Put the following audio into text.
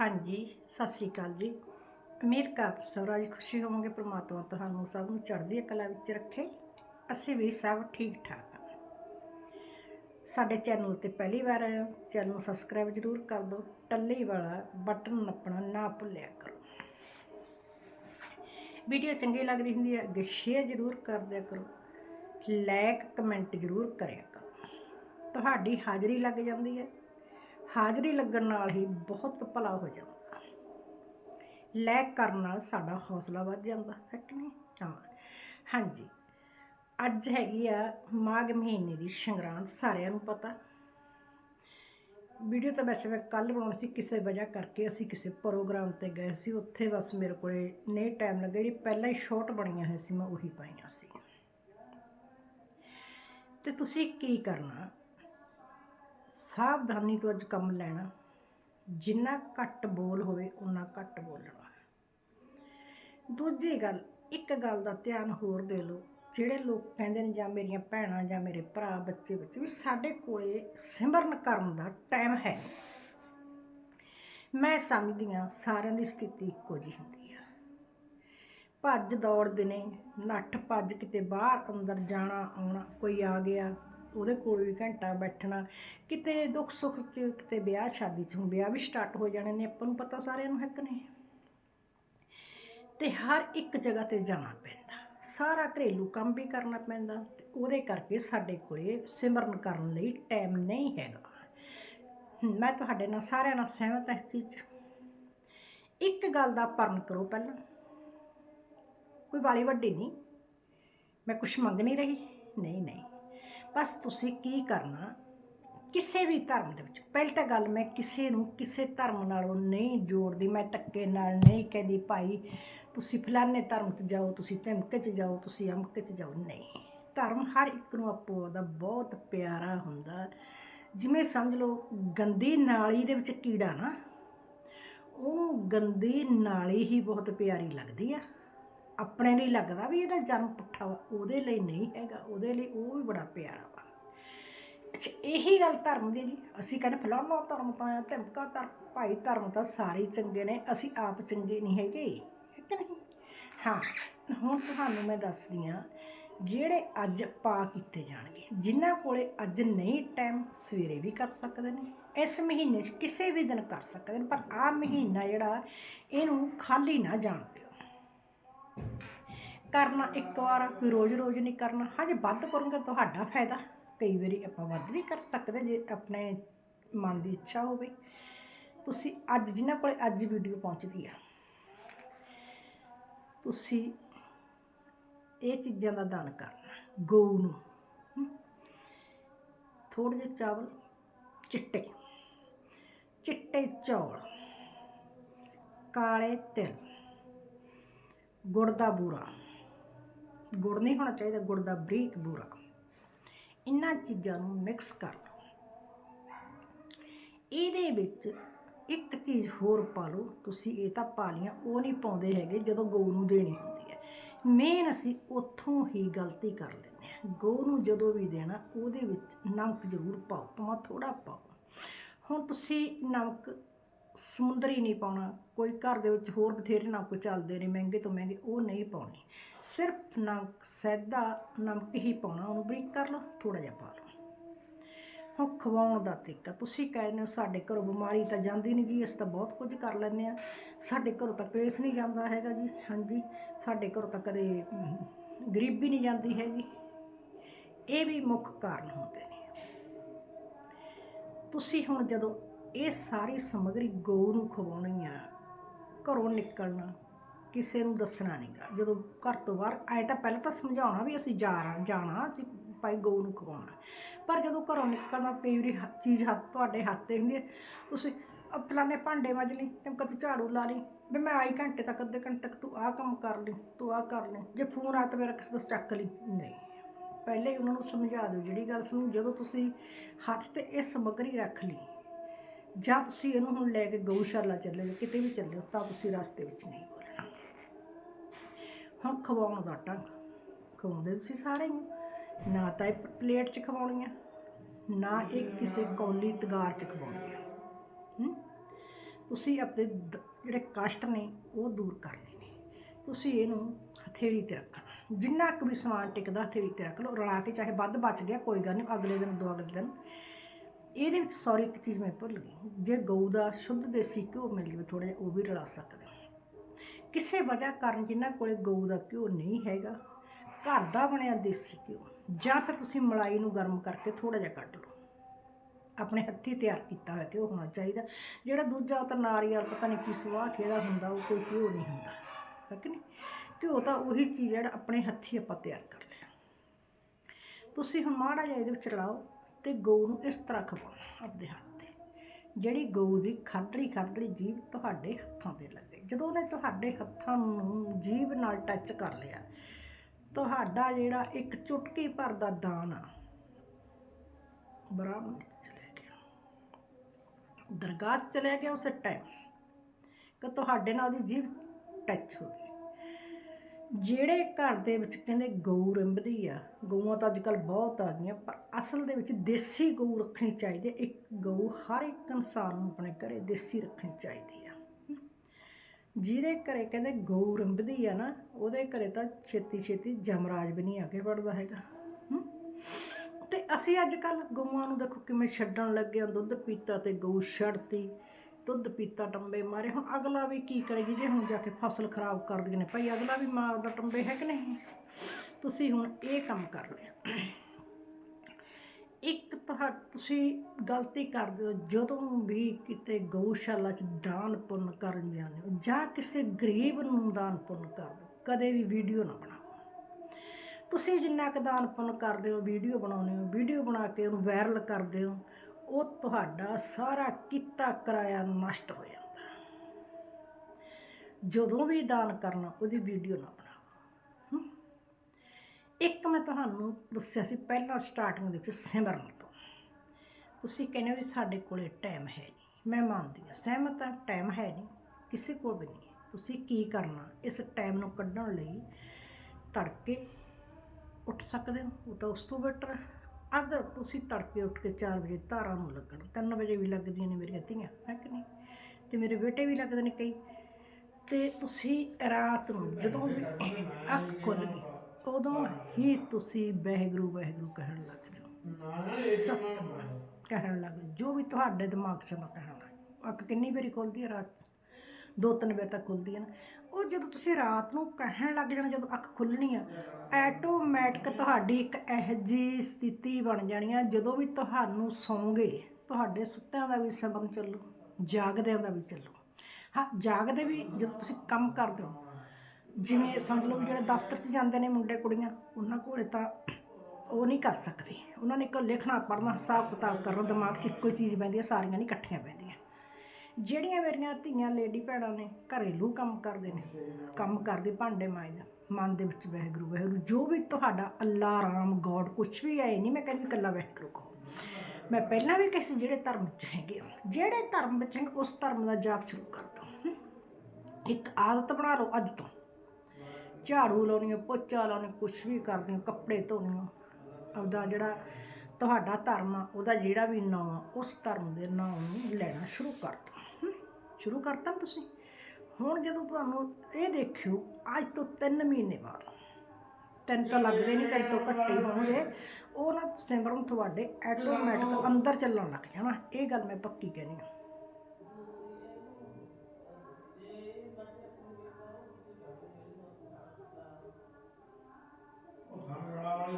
ਹਾਂਜੀ, ਸਤਿ ਸ੍ਰੀ ਅਕਾਲ ਜੀ। ਉਮੀਦ ਕਰਦਾ ਸਵਰਾਜ ਖੁਸ਼ੀ ਹੋਵਾਂਗੇ, ਪ੍ਰਮਾਤਮਾ ਤੁਹਾਨੂੰ ਸਭ ਨੂੰ ਚੜ੍ਹਦੀ ਕਲਾ ਵਿੱਚ ਰੱਖੇ। ਅਸੀਂ ਵੀ ਸਭ ਠੀਕ ਠਾਕ ਹਾਂ। ਸਾਡੇ ਚੈਨਲ ਤੇ ਪਹਿਲੀ ਵਾਰ ਆਏ ਹੋ, ਚੈਨਲ ਨੂੰ ਸਬਸਕ੍ਰਾਈਬ ਜ਼ਰੂਰ ਕਰ ਦਿਓ, ਟੱਲੀ ਵਾਲਾ ਬਟਨ ਨੱਪਣਾ ਨਾ ਭੁੱਲਿਆ ਕਰੋ। ਵੀਡੀਓ ਚੰਗੀ ਲੱਗਦੀ ਹੁੰਦੀ ਹੈ, ਅੱਗੇ ਸ਼ੇਅਰ ਜ਼ਰੂਰ ਕਰ ਦਿਆ ਕਰੋ ਲਾਈਕ ਕਮੈਂਟ ਜ਼ਰੂਰ ਕਰਿਆ ਕਰੋ। ਤੁਹਾਡੀ ਹਾਜ਼ਰੀ ਲੱਗ ਜਾਂਦੀ ਹੈ। ਹਾਜ਼ਰੀ ਲੱਗਣ ਨਾਲ ਹੀ ਬਹੁਤ ਭਲਾ ਹੋ ਜਾਂਦਾ। ਲਾਈਕ ਕਰਨ ਨਾਲ ਸਾਡਾ ਹੌਸਲਾ ਵੱਧ ਜਾਂਦਾ, ਹੈ ਕਿ ਨਹੀਂ? ਹਾਂ। ਹਾਂਜੀ। ਅੱਜ ਹੈਗੀ ਆ ਮਾਘ ਮਹੀਨੇ ਦੀ ਸੰਗਰਾਂਦ, ਸਾਰਿਆਂ ਨੂੰ ਪਤਾ। ਵੀਡੀਓ ਤਾਂ ਵੈਸੇ ਮੈਂ ਕੱਲ ਬਣਾਉਣੀ ਸੀ, ਕਿਸੇ ਵਜ੍ਹਾ ਕਰਕੇ ਅਸੀਂ ਕਿਸੇ ਪ੍ਰੋਗਰਾਮ ਤੇ ਗਏ ਸੀ। ਉੱਥੇ ਬਸ ਮੇਰੇ ਕੋਲੇ ਨਹੀਂ ਟਾਈਮ ਲੱਗਾ, ਜਿਹੜੀ ਪਹਿਲਾਂ ਹੀ ਸ਼ਾਰਟ ਬਣੀਆਂ ਹੋਈਆਂ ਸੀ, ਮੈਂ ਉਹੀ ਪਾਈਆਂ ਸੀ। ਤੇ ਤੁਸੀਂ ਕੀ ਕਰਨਾ? ਸਾਵਧਾਨੀ ਤੋਂ ਅੱਜ ਕੰਮ ਲੈਣਾ। ਜਿੰਨਾ ਘੱਟ ਬੋਲ ਹੋਵੇ ਉਨਾ ਘੱਟ ਬੋਲਣਾ। ਦੂਜੀ ਗੱਲ, ਇੱਕ ਗੱਲ ਦਾ ਧਿਆਨ ਹੋਰ ਦੇ ਲਓ। ਜਿਹੜੇ ਲੋਕ ਕਹਿੰਦੇ ਨੇ ਜਾਂ ਮੇਰੀਆਂ ਭੈਣਾਂ ਜਾਂ ਮੇਰੇ ਭਰਾ, ਬੱਚੇ ਬੱਚੇ, ਵੀ ਸਾਡੇ ਕੋਲੇ ਸਿਮਰਨ ਕਰਨ ਦਾ ਟਾਈਮ ਹੈ ਮੈਂ ਸਮਝਦੀ ਹਾਂ, ਸਾਰਿਆਂ ਦੀ ਸਥਿਤੀ ਇੱਕੋ ਜਿਹੀ ਹੁੰਦੀ ਆ। ਭੱਜ ਦੌੜਦੇ ਨੇ, ਨੱਠ ਭੱਜ ਕਿਤੇ ਬਾਹਰ, ਅੰਦਰ ਜਾਣਾ, ਆਉਣਾ, ਕੋਈ ਆ ਗਿਆ। ਉਹਦੇ ਕੋਲ ਵੀ ਘੰਟਾ ਬੈਠਣਾ, ਕਿਤੇ ਦੁੱਖ ਸੁੱਖ 'ਚ, ਕਿਤੇ ਵਿਆਹ ਸ਼ਾਦੀ 'ਚ ਹੁਣ ਵਿਆਹ ਵੀ ਸਟਾਰਟ ਹੋ ਜਾਣੇ ਨੇ, ਆਪਾਂ ਨੂੰ ਪਤਾ ਸਾਰਿਆਂ ਨੂੰ ਹੈ ਨੇ। ਨਹੀਂ ਤੇ ਹਰ ਇੱਕ ਜਗ੍ਹਾ ਤੇ ਜਾਣਾ ਪੈਂਦਾ, ਸਾਰਾ ਘਰੇਲੂ ਕੰਮ ਵੀ ਕਰਨਾ ਪੈਂਦਾ, ਤੇ ਉਹਦੇ ਕਰਕੇ ਸਾਡੇ ਕੋਲੇ ਸਿਮਰਨ ਕਰਨ ਲਈ ਟਾਈਮ ਨਹੀਂ ਹੈਗਾ। ਮੈਂ ਤੁਹਾਡੇ ਨਾਲ ਸਾਰਿਆਂ ਨਾਲ ਸਹਿਮਤ ਹਾਂ ਇਸ ਚੀਜ਼ 'ਚ। ਇੱਕ ਗੱਲ ਦਾ ਪਰਨ ਕਰੋ ਪਹਿਲਾਂ। ਕੋਈ ਵਾਲੀ ਵੱਡੀ ਨਹੀਂ, ਮੈਂ ਕੁਝ ਮੰਗ ਨਹੀਂ ਰਹੀ। ਨਹੀਂ ਨਹੀਂ। ਬਸ ਤੁਸੀਂ ਕੀ ਕਰਨਾ? ਕਿਸੇ ਵੀ ਧਰਮ ਦੇ ਵਿੱਚ। ਪਹਿਲੀ ਤਾਂ ਗੱਲ ਮੈਂ ਕਿਸੇ ਨੂੰ ਕਿਸੇ ਧਰਮ ਨਾਲੋਂ ਨਹੀਂ ਜੋੜਦੀ। ਮੈਂ ਧੱਕੇ ਨਾਲ ਨਹੀਂ ਕਹਿੰਦੀ, ਭਾਈ, ਤੁਸੀਂ ਫਲਾਣੇ ਧਰਮ 'ਚ ਜਾਓ, ਤੁਸੀਂ ਧਮਕੇ 'ਚ ਜਾਓ, ਤੁਸੀਂ ਅਮਕੇ 'ਚ ਜਾਓ। ਨਹੀਂ। ਧਰਮ ਹਰ ਇੱਕ ਨੂੰ ਆਪੋ ਦਾ ਬਹੁਤ ਪਿਆਰਾ ਹੁੰਦਾ। ਜਿਵੇਂ ਸਮਝ ਲਓ, ਗੰਦੀ ਨਾਲੀ ਦੇ ਵਿੱਚ ਕੀੜਾ ਨਾ, ਉਹ ਗੰਦੀ ਨਾਲੀ ਹੀ ਬਹੁਤ ਪਿਆਰੀ ਲੱਗਦੀ ਆ। ਆਪਣੇ ਲਈ ਲੱਗਦਾ ਵੀ ਇਹਦਾ ਜਨਮ ਪੁੱਠਾ ਵਾ, ਉਹਦੇ ਲਈ ਨਹੀਂ ਹੈਗਾ, ਉਹਦੇ ਲਈ ਉਹ ਵੀ ਬੜਾ ਪਿਆਰਾ ਵਾ। ਅੱਛਾ, ਇਹੀ ਗੱਲ ਧਰਮ ਦੀ ਜੀ। ਅਸੀਂ ਕਹਿੰਦੇ ਫਲਾਣਾ ਧਰਮ ਤਾਂ ਆ ਧਮਕਾ ਧਰਮ ਭਾਈ ਧਰਮ ਤਾਂ ਸਾਰੇ ਚੰਗੇ ਨੇ, ਅਸੀਂ ਆਪ ਚੰਗੇ ਨਹੀਂ ਹੈਗੇ, ਹੈ ਕਿ ਨਹੀਂ? ਹਾਂ, ਹੁਣ ਤੁਹਾਨੂੰ ਮੈਂ ਦੱਸਦੀ ਆ ਜਿਹੜੇ ਅੱਜ ਪਾ ਕੀਤੇ ਜਾਣਗੇ, ਜਿਨ੍ਹਾਂ ਕੋਲੇ ਅੱਜ ਨਹੀਂ ਟਾਈਮ ਸਵੇਰੇ ਵੀ ਕਰ ਸਕਦੇ ਨੇ, ਇਸ ਮਹੀਨੇ 'ਚ ਕਿਸੇ ਵੀ ਦਿਨ ਕਰ ਸਕਦੇ ਨੇ, ਪਰ ਆਹ ਮਹੀਨਾ ਜਿਹੜਾ, ਇਹਨੂੰ ਖਾਲੀ ਨਾ ਜਾਣ ਕਰਨਾ ਇੱਕ ਵਾਰ ਕੋਈ ਰੋਜ਼-ਰੋਜ਼ ਨਹੀਂ ਕਰਨਾ। ਹਜੇ ਵੱਧ ਕਰੋਗੇ ਤੁਹਾਡਾ ਫਾਇਦਾ। ਕਈ ਵਾਰੀ ਆਪਾਂ ਵੱਧ ਵੀ ਕਰ ਸਕਦੇ ਜੇ ਆਪਣੇ ਮਨ ਦੀ ਇੱਛਾ ਹੋਵੇ। ਤੁਸੀਂ ਅੱਜ ਜਿਨ੍ਹਾਂ ਕੋਲ ਅੱਜ ਵੀਡੀਓ ਪਹੁੰਚਦੀ ਆ, ਤੁਸੀਂ ਇਹ ਚੀਜ਼ਾਂ ਦਾ ਦਾਨ ਕਰਨਾ, ਗਊ ਨੂੰ। ਥੋੜੇ ਜਿਹੇ ਚਾਵਲ, ਚਿੱਟੇ। ਚਿੱਟੇ ਚੌਲ, ਕਾਲੇ ਤਿਲ। ਗੁੜ ਦਾ ਬੂਰਾ। ਗੁੜ ਨਹੀਂ ਹੋਣਾ ਚਾਹੀਦਾ, ਗੁੜ ਦਾ ਬਰੀਕ ਬੂਰਾ। ਇਹਨਾਂ ਚੀਜ਼ਾਂ ਨੂੰ ਮਿਕਸ ਕਰ ਲਓ। ਇਹਦੇ ਵਿੱਚ ਇੱਕ ਚੀਜ਼ ਹੋਰ ਪਾ ਲਓ, ਤੁਸੀਂ ਇਹ ਤਾਂ ਪਾ ਲੀਆਂ ਉਹ ਨਹੀਂ ਪਾਉਂਦੇ ਹੈਗੇ ਜਦੋਂ ਗਊ ਨੂੰ ਦੇਣੀ ਹੁੰਦੀ ਹੈ। ਮੇਨ ਅਸੀਂ ਉੱਥੋਂ ਹੀ ਗਲਤੀ ਕਰ ਲੈਂਦੇ ਹਾਂ। ਗਊ ਨੂੰ ਜਦੋਂ ਵੀ ਦੇਣਾ, ਉਹਦੇ ਵਿੱਚ ਨਮਕ ਜ਼ਰੂਰ ਪਾਓ, ਭਾਵੇਂ ਥੋੜਾ ਪਾਓ। ਹੁਣ ਤੁਸੀਂ ਨਮਕ ਸਮੁੰਦਰੀ ਨਹੀਂ ਪਾਉਣਾ। ਕੋਈ ਘਰ ਦੇ ਵਿੱਚ ਹੋਰ ਬਥੇਰੇ ਨਮਕ ਚੱਲਦੇ ਨੇ, ਮਹਿੰਗੇ ਤੋਂ ਮਹਿੰਗੇ ਉਹ ਨਹੀਂ ਪਾਉਣੇ। ਸਿਰਫ ਨਮਕ, ਸੈਦਾ ਨਮਕ ਹੀ ਪਾਉਣਾ, ਉਹਨੂੰ ਬਰੀਕ ਕਰ ਲਓ ਥੋੜਾ ਜਿਹਾ ਪਾ ਲਓ। ਹੁਣ ਖਵਾਉਣ ਦਾ ਤਰੀਕਾ, ਤੁਸੀਂ ਕਹਿੰਦੇ ਹੋ ਸਾਡੇ ਘਰੋਂ ਬਿਮਾਰੀ ਤਾਂ ਜਾਂਦੀ ਨਹੀਂ ਜੀ, ਅਸੀਂ ਤਾਂ ਬਹੁਤ ਕੁਝ ਕਰ ਲੈਂਦੇ ਆ ਸਾਡੇ ਘਰੋਂ ਤਾਂ ਕਲੇਸ਼ ਨਹੀਂ ਜਾਂਦਾ ਹੈਗਾ ਜੀ, ਹਾਂਜੀ। ਸਾਡੇ ਘਰੋਂ ਤਾਂ ਕਦੇ ਗਰੀਬੀ ਨਹੀਂ ਜਾਂਦੀ ਹੈਗੀ। ਇਹ ਵੀ ਮੁੱਖ ਕਾਰਨ ਹੁੰਦੇ ਨੇ। ਤੁਸੀਂ ਹੁਣ ਜਦੋਂ ਇਹ ਸਾਰੀ ਸਮੱਗਰੀ ਗਊ ਨੂੰ ਖਵਾਉਣੀ ਆ, ਘਰੋਂ ਨਿਕਲਣਾ, ਕਿਸੇ ਨੂੰ ਦੱਸਣਾ ਨਹੀਂਗਾ। ਜਦੋਂ ਘਰ ਤੋਂ ਬਾਹਰ ਆਏ ਤਾਂ ਪਹਿਲਾਂ ਤਾਂ ਸਮਝਾਉਣਾ ਵੀ ਅਸੀਂ ਜਾ ਰਾਂ- ਜਾਣਾ, ਅਸੀਂ ਭਾਈ ਗਊ ਨੂੰ ਖਵਾਉਣਾ। ਪਰ ਜਦੋਂ ਘਰੋਂ ਨਿਕਲਣਾ, ਕਈ ਵਾਰੀ ਹ- ਚੀਜ਼ ਹੱਥ, ਤੁਹਾਡੇ ਹੱਥ ਤੇ ਹੁੰਦੀ ਹੈ ਤੁਸੀਂ ਅਹ, ਫਲਾਣੇ ਭਾਂਡੇ ਮੱਝ ਲਈ ਤੇ ਤੂੰ ਝਾੜੂ ਲਾ ਲਈ ਵੀ ਮੈਂ ਆਈ ਘੰਟੇ ਤੱਕ, ਅੱਧੇ ਘੰਟੇ ਤੱਕ ਤੂੰ ਆਹ ਕੰਮ ਕਰ ਲਈ ਤੂੰ ਆਹ ਕਰ ਲਈ ਜੇ ਫੋਨ ਆ ਤਾਂ ਮੇਰਾ ਕਿਸੇ ਦਾ ਚੱਕ ਲਈ ਨਹੀਂ, ਪਹਿਲੇ ਹੀ ਉਹਨਾਂ ਨੂੰ ਸਮਝਾ ਦਿਓ, ਜਿਹੜੀ ਗੱਲ ਸੁਣ ਜਦੋਂ ਤੁਸੀਂ ਹੱਥ ਤੇ ਇਹ ਸਮੱਗਰੀ ਰੱਖ ਲਈ ਜਾਂ ਤੁਸੀਂ ਇਹਨੂੰ ਹੁਣ ਲੈ ਕੇ ਗਊਸ਼ਾਲਾ ਚੱਲੇ ਹੋ ਕਿਤੇ ਵੀ ਚੱਲੇ ਹੋ ਤਾਂ ਤੁਸੀਂ ਰਸਤੇ ਵਿੱਚ ਨਹੀਂ ਬੋਲਣਾ। ਹੁਣ ਖਵਾਉਣ ਦਾ ਢੰਗ ਖਵਾਉਂਦੇ ਤੁਸੀਂ ਸਾਰੇ ਹੀ ਹੋ। ਨਾ ਤਾਂ ਇਹ ਪਲੇਟ 'ਚ ਖਵਾਉਣੀਆਂ ਨਾ ਇਹ ਕਿਸੇ ਕੌਲੀ ਤਗਾਰ 'ਚ ਖਵਾਉਣੀਆਂ। ਹੂੰ ਤੁਸੀਂ ਆਪਣੇ ਦ- ਜਿਹੜੇ ਕਸ਼ਟ ਨੇ ਉਹ ਦੂਰ ਕਰਨੇ ਨੇ ਤੁਸੀਂ ਇਹਨੂੰ ਹਥੇਲੀ ਤੇ ਰੱਖਣਾ। ਜਿੰਨਾ ਕੁ ਵੀ ਸਮਾਨ ਟਿਕਦਾ ਹਥੇਲੀ ਤੇ ਰੱਖ ਲਓ। ਰਲਾ ਕੇ ਚਾਹੇ ਵੱਧ ਬਚ ਗਿਆ ਕੋਈ ਗੱਲ ਨਹੀਂ ਅਗਲੇ ਦਿਨ ਦੋ ਅਗਲੇ ਦਿਨ ਇਹਦੇ ਵਿੱਚ ਸੌਰੀ ਇੱਕ ਚੀਜ਼ ਮੈਂ ਭੁੱਲ ਗਈ। ਜੇ ਗਊ ਦਾ ਸ਼ੁੱਧ ਦੇਸੀ ਘਿਓ ਮਿਲ ਜਾਵੇ ਥੋੜਾ ਜਿਹਾ, ਉਹ ਵੀ ਰਲਾ ਸਕਦੇ ਕਿਸੇ ਵਜ੍ਹਾ ਕਾਰਨ ਜਿਨ੍ਹਾਂ ਕੋਲੇ ਗਊ ਦਾ ਘਿਓ ਨਹੀਂ ਹੈਗਾ, ਘਰ ਦਾ ਬਣਿਆ ਦੇਸੀ ਘਿਓ, ਜਾਂ ਫਿਰ ਤੁਸੀਂ ਮਲਾਈ ਨੂੰ ਗਰਮ ਕਰਕੇ ਥੋੜਾ ਜਿਹਾ ਕੱਢ ਲਓ। ਆਪਣੇ ਹੱਥੀਂ ਤਿਆਰ ਕੀਤਾ ਹੋਇਆ ਘਿਓ ਹੋਣਾ ਚਾਹੀਦਾ। ਜਿਹੜਾ ਦੂਜਾ ਉਹ ਤਾਂ ਨਾਰੀਅਲ, ਪਤਾ ਨਹੀਂ ਕੀ ਸਵਾਹ ਕਿਹੜਾ ਹੁੰਦਾ, ਉਹ ਕੋਈ ਘਿਓ ਨਹੀਂ ਹੁੰਦਾ। ਹੈ ਕਿ ਨਹੀਂ? ਘਿਓ ਤਾਂ ਉਹੀ ਚੀਜ਼ ਜਿਹੜਾ ਆਪਣੇ ਹੱਥੀਂ ਆਪਾਂ ਤਿਆਰ ਕਰ ਲਿਆ। ਤੁਸੀਂ ਹੁਣ ਮਾੜਾ ਜਿਹਾ ਇਹਦੇ ਵਿੱਚ ਰਲਾਓ। ਤੇ ਗਊ ਨੂੰ ਇਸ ਤਰ੍ਹਾਂ ਖਵਾਉਣਾ ਆਪਦੇ ਹੱਥ ਤੇ। ਜਿਹੜੀ ਗਊ ਦੀ ਖਾਦੜੀ ਖਾਦੜੀ ਜੀਭ ਤੁਹਾਡੇ ਹੱਥਾਂ ਤੇ ਲੱਗੇ। ਜਦੋਂ ਉਹਨੇ ਤੁਹਾਡੇ ਹੱਥਾਂ ਨੂੰ ਜੀਭ ਨਾਲ ਟੱਚ ਕਰ ਲਿਆ, ਤੁਹਾਡਾ ਜਿਹੜਾ ਇੱਕ ਚੁਟਕੀ ਭਰ ਦਾ ਦਾਨ ਆ ਬਰਾਬਰ ਚਲੇ ਗਿਆ। ਦਰਗਾਹ 'ਚ ਚਲੇ ਗਿਆ ਉਸੇ ਟਾਈਮ ਕਿ ਤੁਹਾਡੇ ਨਾਲ ਉਹਦੀ ਜੀਭ ਟੱਚ ਹੋ ਗਈ। ਜਿਹੜੇ ਘਰ ਦੇ ਵਿੱਚ ਕਹਿੰਦੇ ਗਊ ਰਿੰਬਦੀ ਆ, ਗਊਆਂ ਤਾਂ ਅੱਜਕੱਲ ਬਹੁਤ ਆ ਗਈਆਂ, ਪਰ ਅਸਲ ਦੇ ਵਿੱਚ ਦੇਸੀ ਗਊ ਰੱਖਣੀ ਚਾਹੀਦੀ ਹੈ ਇੱਕ ਗਊ ਹਰ ਇੱਕ ਇਨਸਾਨ ਨੂੰ ਆਪਣੇ ਘਰੇ ਦੇਸੀ ਰੱਖਣੀ ਚਾਹੀਦੀ ਆ। ਜਿਹਦੇ ਘਰੇ ਕਹਿੰਦੇ ਗਊ ਰਿੰਬਦੀ ਆ ਨਾ, ਉਹਦੇ ਘਰੇ ਤਾਂ ਛੇਤੀ ਛੇਤੀ ਜਮਰਾਜ ਵੀ ਨਹੀਂ ਆ ਕੇ ਵੜਦਾ ਹੈਗਾ। ਹਮ? ਤੇ ਅਸੀਂ ਅੱਜ ਕੱਲ ਗਊਆਂ ਨੂੰ ਦੇਖੋ ਕਿਵੇਂ ਛੱਡਣ ਲੱਗੇ ਹਾਂ ਦੁੱਧ ਪੀਤਾ ਤੇ ਗਊ ਛੱਡਤੀ। ਦੁੱਧ ਪੀਤਾ ਟੰਬੇ ਮਾਰੇ। ਹੁਣ ਅਗਲਾ ਵੀ ਕੀ ਕਰੇਗੀ ਜੇ ਹੁਣ ਜਾ ਕੇ ਫਸਲ ਖਰਾਬ ਕਰਦੀਆਂ ਨੇ? ਭਾਈ ਅਗਲਾ ਵੀ ਮਾਰਦਾ ਟੰਬੇ ਹੈ ਕਿ ਨਹੀਂ? ਤੁਸੀਂ ਹੁਣ ਇਹ ਕੰਮ ਕਰ ਲਿਆ ਇੱਕ ਤੁਹਾ ਤੁਸੀਂ ਗਲਤੀ ਕਰਦੇ ਹੋ ਜਦੋਂ ਵੀ ਕਿਤੇ ਗਊਸ਼ਾਲਾ 'ਚ ਦਾਨ ਪੁੰਨ ਕਰਨ ਜਾਂਦੇ ਹੋ, ਜਾਂ ਕਿਸੇ ਗਰੀਬ ਨੂੰ ਦਾਨ ਪੁੰਨ ਕਰਦੇ ਹੋ ਕਦੇ ਵੀ ਵੀਡੀਓ ਨਾ ਬਣਾਓ। ਤੁਸੀਂ ਜਿੰਨਾ ਕੁ ਦਾਨ ਪੁੰਨ ਕਰਦੇ ਹੋ ਵੀਡੀਓ ਬਣਾਉਂਦੇ ਹੋ, ਵੀਡੀਓ ਬਣਾ ਕੇ ਉਹਨੂੰ ਵਾਇਰਲ ਕਰਦੇ ਹੋ ਉਹ ਤੁਹਾਡਾ ਸਾਰਾ ਕੀਤਾ ਕਰਾਇਆ ਨਸ਼ਟ ਹੋ ਜਾਂਦਾ। ਜਦੋਂ ਵੀ ਦਾਨ ਕਰਨਾ, ਉਹਦੀ ਵੀਡੀਓ ਨਾ ਬਣਾਓ। ਇੱਕ ਮੈਂ ਤੁਹਾਨੂੰ ਦੱਸਿਆ ਸੀ ਪਹਿਲਾਂ ਸਟਾਰਟਿੰਗ ਦੇ ਵਿੱਚ ਸਿਮਰਨ ਤੋਂ। ਤੁਸੀਂ ਕਹਿੰਦੇ ਹੋ ਵੀ ਸਾਡੇ ਕੋਲੇ ਟਾਈਮ ਹੈ ਨਹੀਂ। ਮੈਂ ਮੰਨਦੀ ਹਾਂ, ਸਹਿਮਤ ਹਾਂ ਟਾਈਮ ਹੈ ਨਹੀਂ। ਕਿਸੇ ਕੋਲ ਵੀ ਨਹੀਂ। ਤੁਸੀਂ ਕੀ ਕਰਨਾ? ਇਸ ਟਾਈਮ ਨੂੰ ਕੱਢਣ ਲਈ ਤੜਕੇ ਉੱਠ ਸਕਦੇ ਹੋ। ਉਹ ਤਾਂ ਉਸ ਤੋਂ ਬੈਟਰ ਅਗਰ ਤੁਸੀਂ ਤੜਕੇ ਉੱਠ ਕੇ 4 ਵਜੇ ਧਾਰਾਂ ਨੂੰ ਲੱਗਣ 3 ਵਜੇ ਵੀ ਲੱਗਦੀਆਂ ਨੇ ਮੇਰੀਆਂ ਧੀਆਂ, ਹੈ ਕਿ ਨਹੀਂ ਤੇ ਮੇਰੇ ਬੇਟੇ ਵੀ ਲੱਗਦੇ ਨੇ ਕਈ ਤੇ ਤੁਸੀਂ ਰਾਤ ਨੂੰ ਜਦੋਂ ਵੀ ਅੱਖ ਖੁੱਲ ਗਈ, ਉਦੋਂ ਹੀ ਤੁਸੀਂ ਵਾਹਿਗੁਰੂ ਵਾਹਿਗੁਰੂ ਕਹਿਣ ਲੱਗ ਜਾਓ ਸਤਿਨਾਮ ਕਹਿਣ ਲੱਗ ਜਾਓ। ਜੋ ਵੀ ਤੁਹਾਡੇ ਦਿਮਾਗ 'ਚ ਨਾ ਕਹਿਣ ਲੱਗ ਜਾਓ। ਅੱਖ ਕਿੰਨੀ ਵਾਰੀ ਖੁੱਲਦੀ ਹੈ ਰਾਤ ਦੋ ਤਿੰਨ ਵਜੇ ਤੱਕ ਖੁੱਲਦੀ ਹੈ ਨਾ। ਉਹ ਜਦੋਂ ਤੁਸੀਂ ਰਾਤ ਨੂੰ ਕਹਿਣ ਲੱਗ ਜਾਣਾ, ਜਦੋਂ ਅੱਖ ਖੁੱਲਣੀ ਆ ਐਟੋਮੈਟਿਕ ਤੁਹਾਡੀ ਇੱਕ ਇਹੋ ਜਿਹੀ ਸਥਿਤੀ ਬਣ ਜਾਣੀ ਆ, ਜਦੋਂ ਵੀ ਤੁਹਾਨੂੰ ਸੌਂਗੇ, ਤੁਹਾਡੇ ਸੁੱਤਿਆਂ ਦਾ ਵੀ ਸਬਨ ਚੱਲੂ, ਜਾਗਦਿਆਂ ਦਾ ਵੀ ਚੱਲੂ। ਹਾਂ, ਜਾਗਦੇ ਵੀ ਜਦੋਂ ਤੁਸੀਂ ਕੰਮ ਕਰਦੇ ਹੋ, ਜਿਵੇਂ ਸਮਝ ਲਓ ਵੀ ਜਿਹੜੇ ਦਫ਼ਤਰ 'ਚ ਜਾਂਦੇ ਨੇ ਮੁੰਡੇ ਕੁੜੀਆਂ, ਉਹਨਾਂ ਕੋਲੇ ਤਾਂ ਉਹ ਨਹੀਂ ਕਰ ਸਕਦੇ। ਉਹਨਾਂ ਨੇ ਇੱਕ ਲਿਖਣਾ, ਪੜ੍ਹਨਾ ਹਿਸਾਬ ਕਿਤਾਬ ਕਰਨਾ, ਦਿਮਾਗ 'ਚ ਇੱਕੋ ਹੀ ਚੀਜ਼ ਪੈਂਦੀ ਹੈ ਸਾਰੀਆਂ ਨਹੀਂ ਇਕੱਠੀਆਂ ਪੈਂਦੀਆਂ ਜਿਹੜੀਆਂ ਮੇਰੀਆਂ ਧੀਆਂ ਲੇਡੀ ਭੈਣਾਂ ਨੇ ਘਰੇਲੂ ਕੰਮ ਕਰਦੇ ਨੇ ਕੰਮ ਕਰਦੇ ਭਾਂਡੇ ਮਾਂਜਦੇ ਮਨ ਦੇ ਵਿੱਚ ਵਾਹਿਗੁਰੂ ਵਾਹਿਗੁਰੂ ਜੋ ਵੀ ਤੁਹਾਡਾ ਅੱਲਾ ਰਾਮ ਗੋਡ ਕੁਝ ਵੀ ਹੈ ਨਹੀਂ ਮੈਂ ਕਹਿੰਦੀ ਇਕੱਲਾ ਵਾਹਿਗੁਰੂ ਕਹੋ। ਮੈਂ ਪਹਿਲਾਂ ਵੀ ਕਿਸੇ ਜਿਹੜੇ ਧਰਮ 'ਚ ਹੈਗੇ ਹੋ, ਜਿਹੜੇ ਧਰਮ ਵਿੱਚ ਹੈਗੇ ਉਸ ਧਰਮ ਦਾ ਜਾਪ ਸ਼ੁਰੂ ਕਰ ਦਿਓ ਇੱਕ ਆਦਤ ਬਣਾ ਲਓ ਅੱਜ ਤੋਂ। ਝਾੜੂ ਲਾਉਣੀ ਪੋਚਾ ਲਾਉਣੀ ਕੁਛ ਵੀ ਕਰਦੀ ਹੋ ਕੱਪੜੇ ਧੋਣੀ ਹੋ ਆਪਦਾ ਜਿਹੜਾ ਤੁਹਾਡਾ ਧਰਮ ਆ ਉਹਦਾ ਜਿਹੜਾ ਵੀ ਨਾਂ ਆ ਉਸ ਧਰਮ ਦੇ ਨਾਂ ਨੂੰ ਲੈਣਾ ਸ਼ੁਰੂ ਕਰ ਦਿਓ ਹਮ, ਸ਼ੁਰੂ ਕਰਤਾ ਨਾ ਤੁਸੀਂ। ਹੁਣ ਜਦੋਂ ਤੁਹਾਨੂੰ ਇਹ ਦੇਖਿਓ, ਅੱਜ ਤੋਂ 3 ਮਹੀਨੇ ਬਾਅਦ। ਤਿੰਨ ਤਾਂ ਲੱਗਦੇ ਨਹੀਂ ਤਿੰਨ ਤੋਂ ਘੱਟੇ ਹੋਣਗੇ। ਉਹ ਨਾ ਸਿਮਰਨ ਤੁਹਾਡੇ ਆਟੋਮੈਟਿਕ ਅੰਦਰ ਚੱਲਣ ਲੱਗ ਜਾਣਾ। ਇਹ ਗੱਲ ਮੈਂ ਪੱਕੀ ਕਹਿੰਦੀ ਹਾਂ ਉਹ ਸਾਨੂੰ ਰਣਾ ਵਾਲੀ